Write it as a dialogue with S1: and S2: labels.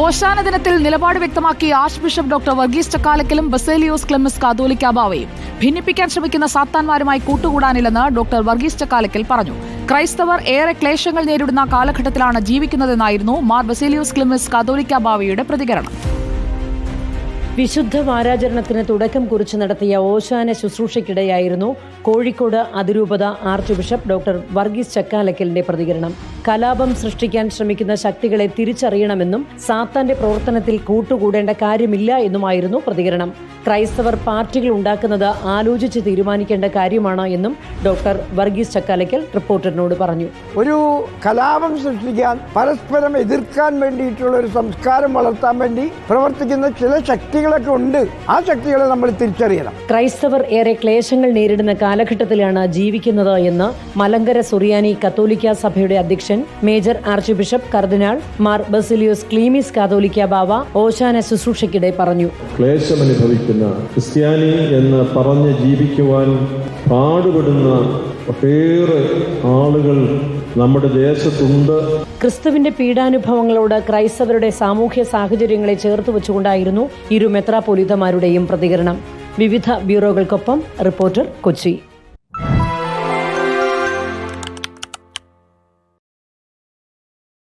S1: ഓശാന ദിനത്തിൽ നിലപാട് വ്യക്തമാക്കി ആർച്ച് ബിഷപ്പ് ഡോക്ടർ വർഗീസ് ചക്കാലക്കലും ബസേലിയോസ് ക്ലെമിസ് കാതോലിക്കാബാവയും ഭിന്നിപ്പിക്കാൻ ശ്രമിക്കുന്ന സാത്താന്മാരുമായി കൂട്ടുകൂടാനില്ലെന്ന് ഡോക്ടർ വർഗീസ് ചക്കാലക്കൽ പറഞ്ഞു. ക്രൈസ്തവർ ഏറെ ക്ലേശങ്ങൾ നേരിടുന്ന കാലഘട്ടത്തിലാണ് ജീവിക്കുന്നതെന്നായിരുന്നു മാർ ബസേലിയോസ് ക്ലെമിസ് കാതോലിക്കാബാവയുടെ പ്രതികരണം.
S2: വിശുദ്ധ വാരാചരണത്തിന് തുടക്കം കുറിച്ച് നടത്തിയ ഓശാന ശുശ്രൂഷയ്ക്കിടെയായിരുന്നു കോഴിക്കോട് അതിരൂപത ആർച്ച് ബിഷപ്പ് ഡോക്ടർ വർഗീസ് ചക്കാലക്കലിന്റെ പ്രതികരണം. കലാപം സൃഷ്ടിക്കാൻ ശ്രമിക്കുന്ന ശക്തികളെ തിരിച്ചറിയണമെന്നും സാത്താന്റെ പ്രവർത്തനത്തിൽ കൂട്ടുകൂടേണ്ട കാര്യമില്ല എന്നുമായിരുന്നു പ്രതികരണം. ക്രൈസ്തവർ പാർട്ടികൾ ഉണ്ടാക്കുന്നത് ആലോചിച്ച് തീരുമാനിക്കേണ്ട കാര്യമാണ് എന്നും ഡോക്ടർ വർഗീസ് ചക്കാലക്കൽ റിപ്പോർട്ടറിനോട് പറഞ്ഞു.
S3: ഒരു കലാപം സൃഷ്ടിക്കാൻ പരസ്പരം എതിർക്കാൻ വേണ്ടിയിട്ടുള്ള ഒരു സംസ്കാരം വളർത്താൻ വേണ്ടി പ്രവർത്തിക്കുന്ന ചില ശക്തികളൊക്കെ ഉണ്ട്. ആ ശക്തികളെ നമ്മൾ തിരിച്ചറിയണം.
S2: ക്രൈസ്തവർ ഏറെ ക്ലേശങ്ങൾ നേരിടുന്ന കാലഘട്ടത്തിലാണ് ജീവിക്കുന്നത് എന്ന് മലങ്കര സുറിയാനി കത്തോലിക്ക സഭയുടെ അധ്യക്ഷൻ മേജർ ആർച്ച് ബിഷപ്പ് കർദിനാൾ മാർ ബസിലിയോസ് ക്ലീമിസ് കാതോലിക്ക ബാവ ഓശാന ശുശ്രൂഷയ്ക്കിടെ പറഞ്ഞു.
S4: ക്ലേശമനുഭവിക്കുന്ന ക്രിസ്ത്യാനി എന്ന് പറഞ്ഞ് ജീവിക്കുവാൻ പാടുപെടുന്ന ഒട്ടേറെ ആളുകൾ നമ്മുടെ ദേശത്തുണ്ട്.
S2: ക്രിസ്തുവിന്റെ പീഡാനുഭവങ്ങളോട് ക്രൈസ്തവരുടെ സാമൂഹ്യ സാഹചര്യങ്ങളെ ചേർത്ത് വെച്ചുകൊണ്ടായിരുന്നു ഇരു മെത്രാപൊലിതമാരുടെയും പ്രതികരണം. വിവിധ ബ്യൂറോകൾക്കൊപ്പം റിപ്പോർട്ടർ കൊച്ചി.